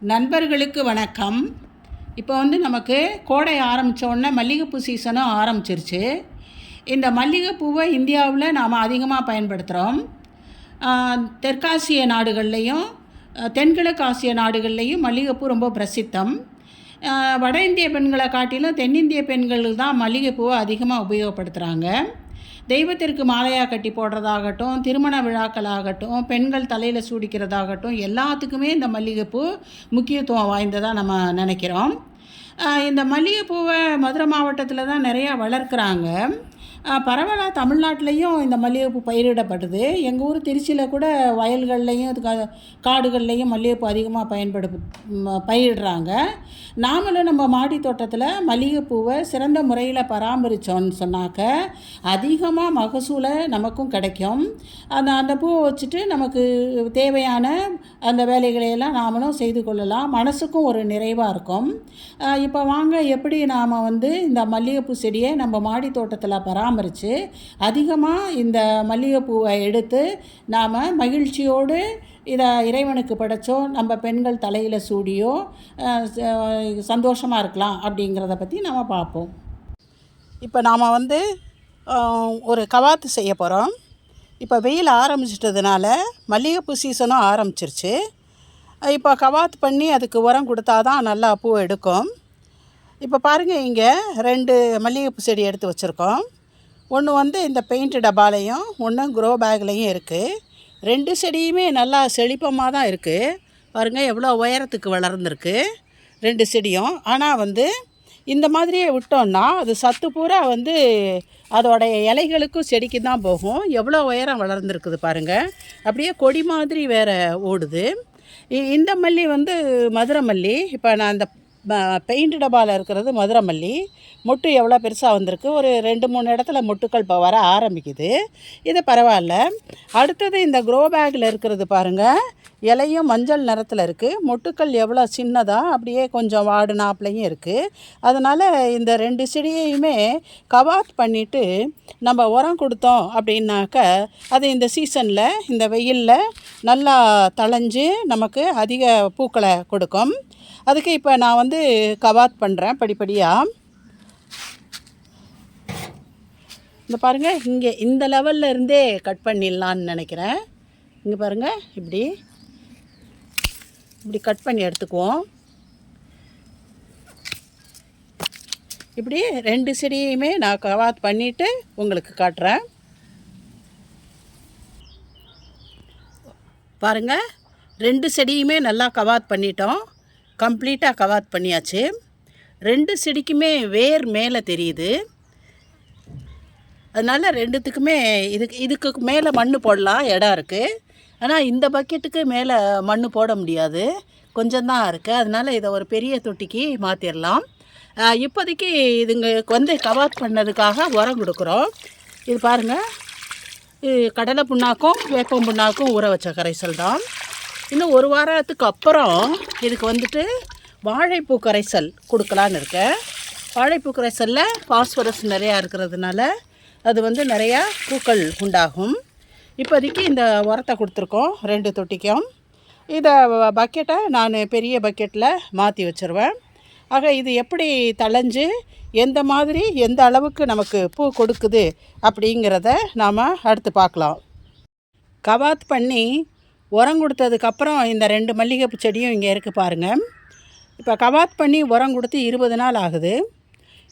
நண்பர்களுக்கு வணக்கம். இப்போ வந்து நமக்கு கோடை ஆரம்பித்த உடனே மல்லிகைப்பூ சீசனும் ஆரம்பிச்சிருச்சு. இந்த மல்லிகைப்பூவை இந்தியாவில் நாம் அதிகமாக பயன்படுத்துகிறோம் தெற்காசிய நாடுகள்லேயும் தென்கிழக்கு ஆசிய நாடுகள்லேயும் மல்லிகைப்பூ ரொம்ப பிரசித்தம். வட இந்திய பெண்களை காட்டிலும் தென்னிந்திய பெண்கள் தான் மல்லிகைப்பூவை அதிகமாக உபயோகப்படுத்துகிறாங்க தெய்வத்திற்கு மாலையாக கட்டி போடுறதாகட்டும் திருமண விழாக்களாகட்டும் பெண்கள் தலையில் சூடிக்கிறதாகட்டும் எல்லாத்துக்குமே இந்த மல்லிகைப்பூ முக்கியத்துவம் வாய்ந்ததாக நம்ம நினைக்கிறோம். இந்த மல்லிகைப்பூவை மதுரை மாவட்டத்தில் தான் நிறையா வளர்க்குறாங்க. பரவாயில்ல. தமிழ்நாட்டிலையும் இந்த மல்லிகைப்பூ பயிரிடப்படுது. எங்கள் ஊர் திருச்சியில் கூட வயல்கள்லையும் கா- காடுகள்லையும் மல்லிகைப்பூ அதிகமாக பயன்படு பயிரிடுறாங்க. நாமளும் நம்ம மாடி தோட்டத்தில் மல்லிகைப்பூவை சிறந்த முறையில் பராமரித்தோன்னு சொன்னாக்க அதிகமாக மகசூலை நமக்கும் கிடைக்கும். அந்த அந்த பூவை வச்சுட்டு நமக்கு தேவையான அந்த வேலைகளையெல்லாம் நாமளும் செய்து கொள்ளலாம். மனசுக்கும் ஒரு நிறைவாக இருக்கும். இப்போ வாங்க எப்படி நாம் வந்து இந்த மல்லிகைப்பூ செடியை நம்ம மாடி தோட்டத்தில் பராமரித்து அதிகமாக இந்த மல்லிகைப்பூவை எடுத்து நாம் மகிழ்ச்சியோடு இதை இறைவனுக்கு படைச்சோ நம்ம பெண்கள் தலையில் சூடியோ சந்தோஷமாக இருக்கலாம் அப்படிங்கிறத பற்றி நாம் பார்ப்போம். இப்போ நாம் வந்து ஒரு கவாத்து செய்ய போகிறோம் இப்போ வெயில் ஆரம்பிச்சிட்டதுனால மல்லிகைப்பூ சீசனும் ஆரம்பிச்சிருச்சு. இப்போ கவாத்து பண்ணி அதுக்கு உரம் கொடுத்தா தான் நல்லா பூ எடுக்கும். இப்போ பாருங்கள் இங்கே ரெண்டு மல்லிகைப்பூ செடி எடுத்து வச்சுருக்கோம். ஒன்று வந்து இந்த பெயிண்ட் டப்பாலையும் ஒன்று க்ரோ பேக்லேயும் இருக்குது ரெண்டு செடியுமே நல்லா செழிப்பமாக தான் இருக்குது பாருங்கள் எவ்வளோ உயரத்துக்கு வளர்ந்துருக்கு. ரெண்டு செடியும். ஆனால் வந்து இந்த மாதிரியே விட்டோம்னா அது சத்து பூரா வந்து அதோடைய இலைகளுக்கும் செடிக்கு தான் போகும். எவ்வளோ உயரம் வளர்ந்துருக்குது பாருங்கள் அப்படியே கொடி மாதிரி வேறு ஓடுது. இ- இந்த மல்லி வந்து மதுரை மல்லி. இப்போ நான் அந்த பெயிண்ட் டபாவில் இருக்கிறது மதுரை மல்லி மொட்டு எவ்வளோ பெருசாக வந்திருக்கு? ஒரு ரெண்டு மூணு இடத்துல மொட்டுக்கள் இப்போ வர ஆரம்பிக்குது. இது பரவாயில்ல. அடுத்தது இந்த க்ரோ பேக்கில் இருக்கிறது பாருங்கள் இலையும் மஞ்சள் நிறத்தில் இருக்குது மொட்டுக்கள் எவ்வளோ சின்னதாக அப்படியே கொஞ்சம் வாடுனாப்லையும் இருக்குது அதனால் இந்த ரெண்டு செடியையுமே கவாத் பண்ணிவிட்டு நம்ம உரம் கொடுத்தோம் அப்படின்னாக்க அது இந்த சீசனில் இந்த வெயிலில் நல்லா தளைஞ்சு நமக்கு அதிக பூக்களை கொடுக்கும். அதுக்கு இப்போ நான் வந்து கவாத் பண்ணுறேன் படிப்படியாக இந்த பாருங்கள் இங்கே இந்த லெவல்ல இருந்தே கட் பண்ணிடலான்னு நினைக்கிறேன். இங்கே பாருங்கள் இப்படி. இப்படி கட் பண்ணி எடுத்துக்குவோம். இப்படி ரெண்டு செடியுமே நான் கவாத் பண்ணிவிட்டு உங்களுக்கு காட்டுறேன். பாருங்கள் ரெண்டு செடியுமே நல்லா கவாத் பண்ணிட்டோம். கம்ப்ளீட்டாக கவாத் பண்ணியாச்சு. ரெண்டு செடிக்குமே வேர் மேலே தெரியுது. அதனால் ரெண்டுத்துக்குமே இதுக்கு இதுக்கு மேலே மண் போடலாம் இடம் இருக்குது ஆனால் இந்த பக்கெட்டுக்கு மேலே மண் போட முடியாது. கொஞ்சம்தான் இருக்குது அதனால் இதை ஒரு பெரிய தொட்டிக்கு மாற்றிடலாம் இப்போதைக்கு இதுங்க வந்து கவாத் பண்ணதுக்காக உரம் கொடுக்குறோம். இது பாருங்கள் இது கடலை புண்ணாக்கும் வேப்பம் புண்ணாக்கும் ஊற வச்ச கரைசல் தான். இன்னும் ஒரு வாரத்துக்கு அப்புறம் இதுக்கு வந்துட்டு வாழைப்பூ கரைசல் கொடுக்கலான்னு இருக்கேன். வாழைப்பூ கரைசலில் பாஸ்பரஸ் நிறையா இருக்கிறதுனால அது வந்து நிறையா பூக்கள் உண்டாகும். இப்போதைக்கு இந்த உரத்தை கொடுத்துருக்கோம் ரெண்டு தொட்டிக்கும். இதை பக்கெட்டை நான் பெரிய பக்கெட்டில் மாற்றி வச்சுருவேன். ஆக இது எப்படி தளைஞ்சு எந்த மாதிரி எந்த அளவுக்கு நமக்கு பூ கொடுக்குது அப்படிங்கிறத நாம் அடுத்து பார்க்கலாம். கவாத் பண்ணி உரம் கொடுத்ததுக்கப்புறம் இந்த ரெண்டு மல்லிகைப்பூ செடியும் இங்கே இருக்குது பாருங்கள் இப்போ கவாத் பண்ணி உரம் கொடுத்து இருபது நாள் ஆகுது.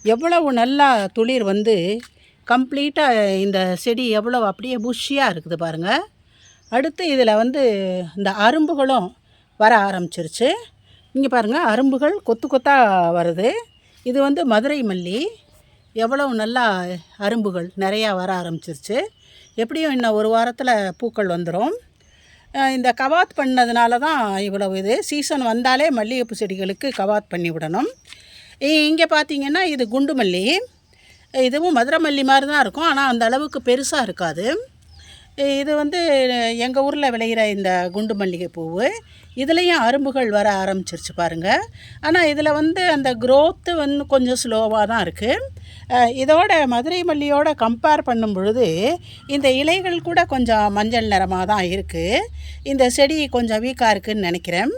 எவ்வளவு நல்லா துளிர் வந்து கம்ப்ளீட்டாக இந்த செடி எவ்வளோ அப்படியே புஷ்ஷியாக இருக்குது பாருங்கள் அடுத்து இதில் வந்து இந்த அரும்புகளும் வர ஆரம்பிச்சிருச்சு. இங்கே பாருங்கள் அரும்புகள் கொத்து கொத்தாக வருது. இது வந்து மதுரை மல்லி. எவ்வளவு நல்லா அரும்புகள் நிறையா வர ஆரம்பிச்சிருச்சு. எப்படியும் இன்னும் ஒரு வாரத்தில் பூக்கள் வந்துடும் இந்த கவாத் பண்ணதுனால தான் இவ்வளவு இது. சீசன் வந்தாலே மல்லிகைப்பூ செடிகளுக்கு கவாத் பண்ணி விடணும். இங்கே பார்த்தீங்கன்னா இது குண்டு மல்லி இதுவும் மதுரை மல்லி மாதிரி தான் இருக்கும். ஆனால் அந்த அளவுக்கு பெருசாக இருக்காது. இது வந்து எங்கள் ஊரில் விளையிற இந்த குண்டு மல்லிகை பூவு. இதுலேயும் அரும்புகள் வர ஆரம்பிச்சிருச்சு பாருங்கள் ஆனால் இதில் வந்து அந்த க்ரோத்து வந்து கொஞ்சம் ஸ்லோவாக தான் இருக்குது இதோட மதுரை மல்லியோட கம்பேர் பண்ணும் பொழுது இந்த இலைகள் கூட கொஞ்சம் மஞ்சள் நிறமாக தான் இருக்குது இந்த செடி கொஞ்சம் வீக்காக இருக்குதுன்னு நினைக்கிறேன்.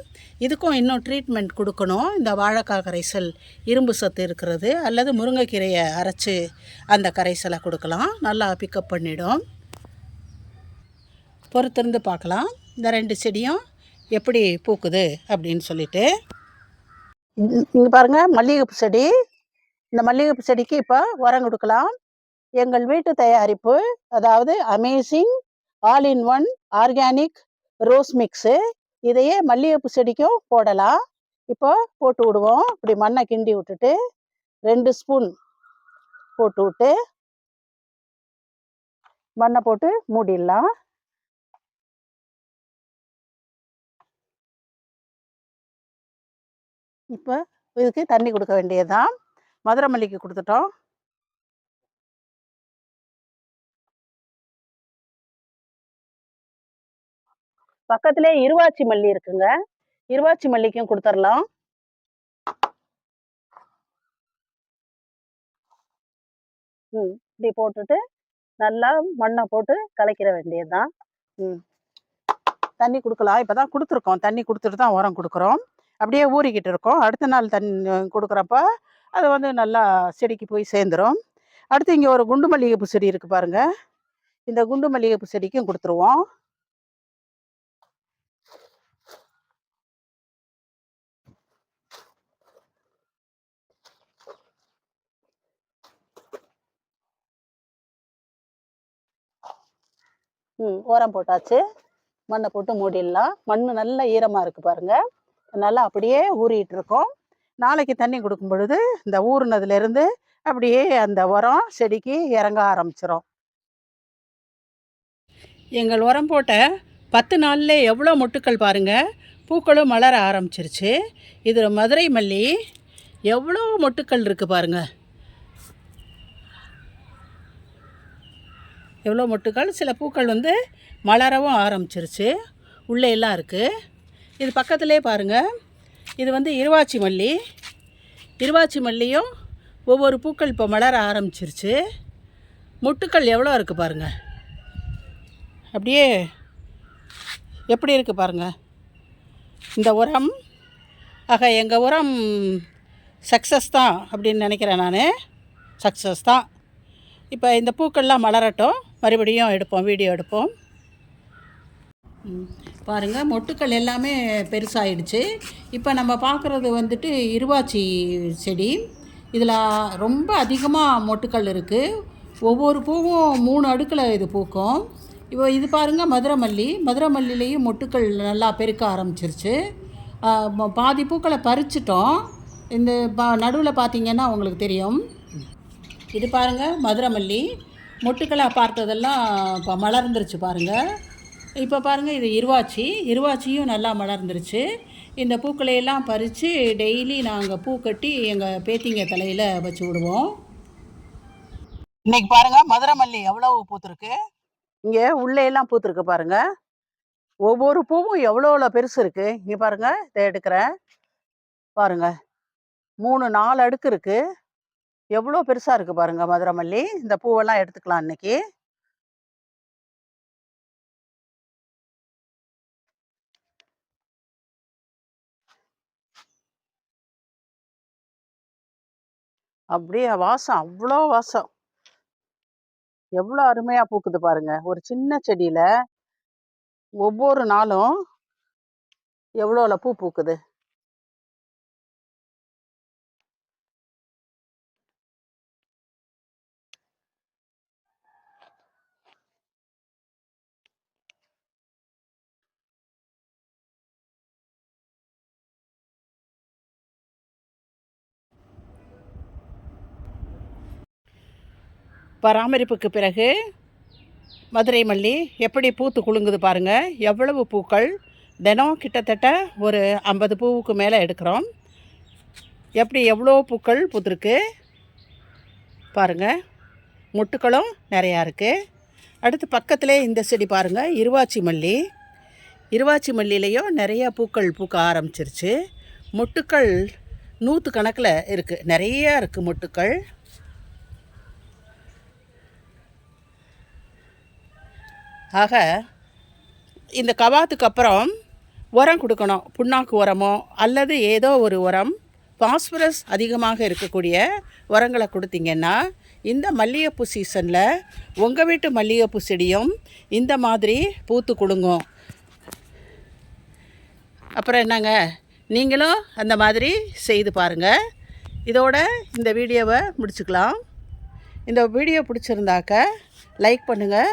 இதுக்கும் இன்னும் ட்ரீட்மெண்ட் கொடுக்கணும். இந்த வாழைக்காய் கரைசல் இரும்பு சத்து இருக்கிறது அல்லது முருங்கைக்கீரையை அரைச்சி அந்த கரைசலை கொடுக்கலாம். நல்லா பிக்கப் பண்ணிடும். பொறுத்திருந்து பார்க்கலாம். இந்த ரெண்டு செடியும் எப்படி பூக்குது அப்படின்னு சொல்லிட்டு. இங்கே பாருங்கள் மல்லிகைப்பூ செடி. இந்த மல்லிகைப்பூ செடிக்கு இப்போ உரம் கொடுக்கலாம். எங்கள் வீட்டு தயாரிப்பு அதாவது amazing all in one organic rose mix இதையே மல்லிகைப்பூ செடிக்கும் போடலாம். இப்போ போட்டு விடுவோம். இப்படி மண்ணை கிண்டி விட்டுட்டு ரெண்டு ஸ்பூன் போட்டு விட்டு மண்ணை போட்டு மூடிடலாம். இப்போ இதுக்கு தண்ணி கொடுக்க வேண்டியதுதான். மதுரை மல்லிக்கு கொடுத்துட்டோம். பக்கத்திலே இருவாச்சி மல்லி இருக்குங்க. இருவாச்சி மல்லிக்கும் கொடுத்துடலாம் ம் இப்படி போட்டுட்டு நல்லா மண்ணை போட்டு கலக்கிற வேண்டியதுதான். ம். தண்ணி கொடுக்கலாம். இப்போ தான் கொடுத்துருக்கோம். தண்ணி கொடுத்துட்டு தான் உரம் கொடுக்குறோம். அப்படியே ஊறிக்கிட்டு இருக்கும். அடுத்த நாள் தண்ணி கொடுக்குறப்ப அது வந்து நல்லா செடிக்கு போய் சேர்ந்துடும் அடுத்து இங்கே ஒரு குண்டு மல்லிகைப்பூ செடி இருக்குது பாருங்கள் இந்த குண்டு மல்லிகைப்பூ செடிக்கும் கொடுத்துருவோம். ம் உரம் போட்டாச்சு. மண்ணை போட்டு மூடிடலாம். மண் நல்ல ஈரமாக இருக்குது பாருங்கள் நல்லா அப்படியே ஊறிட்டு இருக்கோம் நாளைக்கு தண்ணி கொடுக்கும் பொழுது இந்த ஊறுனதுலேருந்து அப்படியே அந்த உரம் செடிக்கு இறங்க ஆரம்பிச்சிடும் எங்கள் உரம் போட்ட பத்து நாளில் எவ்வளோ மொட்டுக்கள் பாருங்கள் பூக்களும் மலர ஆரம்பிச்சிருச்சு. இதில் மதுரை மல்லி. எவ்வளோ மொட்டுக்கள் இருக்குது பாருங்கள் எவ்வளோ மொட்டுக்கள். சில பூக்கள் வந்து மலரவும் ஆரம்பிச்சிருச்சு. உள்ளே எல்லாம் இருக்குது இது பக்கத்துலேயே பாருங்கள் இது வந்து இருவாச்சி மல்லி. இருவாச்சி மல்லியும் ஒவ்வொரு பூக்கள் இப்போ மலர ஆரம்பிச்சிருச்சு. முட்டுக்கள் எவ்வளோ இருக்குது பாருங்கள் அப்படியே எப்படி இருக்குது பாருங்கள் இந்த உரம் ஆக எங்கள் உரம் சக்ஸஸ் தான் அப்படின்னு நினைக்கிறேன் நான். சக்ஸஸ் தான். இப்போ இந்த பூக்கள்லாம் மலரட்டும். மறுபடியும் எடுப்போம் வீடியோ எடுப்போம். பாருங்கள் மொட்டுக்கள் எல்லாமே பெருசாகிடுச்சு இப்போ நம்ம பார்க்குறது வந்துட்டு இருவாச்சி செடி. இதில் ரொம்ப அதிகமாக மொட்டுக்கள் இருக்குது ஒவ்வொரு பூவும் மூணு அடுக்கில் இது பூக்கும். இப்போ இது பாருங்கள் மதுரை மல்லி மதுரை மல்லிலேயும் மொட்டுக்கள் நல்லா பெருக்க ஆரம்பிச்சிருச்சு. பாதி பூக்களை பறிச்சிட்டோம். இந்த பா நடுவில் பார்த்தீங்கன்னா உங்களுக்கு தெரியும். இது பாருங்கள் மதுரை மல்லி மொட்டுக்களை பார்த்ததெல்லாம் இப்போ மலர்ந்துருச்சு பாருங்கள் இப்போ பாருங்கள் இது இருவாச்சி. இருவாச்சியும் நல்லா மலர்ந்துருச்சு. இந்த பூக்களையெல்லாம் பறித்து டெய்லி நாங்கள் பூ கட்டி எங்கள் பேத்திங்க தலையில் வச்சு விடுவோம். இன்னைக்கு பாருங்கள் மதுரை மல்லி எவ்வளோ பூத்துருக்கு? இங்கே உள்ளே எல்லாம் பூத்துருக்கு பாருங்கள் ஒவ்வொரு பூவும் எவ்வளோ எவ்வளோ பெருசு இருக்குது இங்கே பாருங்கள் இதை எடுக்கிறேன். பாருங்கள் மூணு நாலு அடுக்கு இருக்குது எவ்வளோ பெருசாக இருக்குது பாருங்கள் மதுரை மல்லி இந்த பூவெல்லாம் எடுத்துக்கலாம் இன்னைக்கு. அப்படியே வாசம் அவ்வளோ வாசம். எவ்வளோ அருமையாக பூக்குது பாருங்க. ஒரு சின்ன செடியில் ஒவ்வொரு நாளும் எவ்வளோல பூ பூக்குது? பராமரிப்புக்கு பிறகு மதுரை மல்லி எப்படி பூத்து குலுங்குது பாருங்கள் எவ்வளவு பூக்கள்? தினம் கிட்டத்தட்ட ஒரு ஐம்பது பூவுக்கு மேலே எடுக்கிறோம். எப்படி எவ்வளோ பூக்கள் பூத்துருக்கு? பாருங்கள் முட்டுக்களும் நிறையா இருக்குது அடுத்து பக்கத்தில் இந்த செடி பாருங்கள் இருவாச்சி மல்லி. இருவாச்சி மல்லியிலையும் நிறையா பூக்கள் பூக்க ஆரம்பிச்சிருச்சு. மொட்டுக்கள் நூற்று கணக்கில் இருக்குது நிறையா இருக்குது மொட்டுக்கள். ஆக இந்த கவாத்துக்கு அப்புறம் உரம் கொடுக்கணும். புண்ணாக்கு உரமோ அல்லது ஏதோ ஒரு உரம் பாஸ்பரஸ் அதிகமாக இருக்கக்கூடிய உரங்களை கொடுத்தீங்கன்னா இந்த மல்லிகைப்பூ சீசனில் உங்கள் வீட்டு மல்லிகைப்பூ செடியும் இந்த மாதிரி பூத்து கொடுங்கும் அப்புறம் என்னங்க? நீங்களும் அந்த மாதிரி செய்து பாருங்கள் இதோட இந்த வீடியோவை முடிச்சுக்கலாம். இந்த வீடியோ பிடிச்சிருந்தாக்க லைக் பண்ணுங்கள்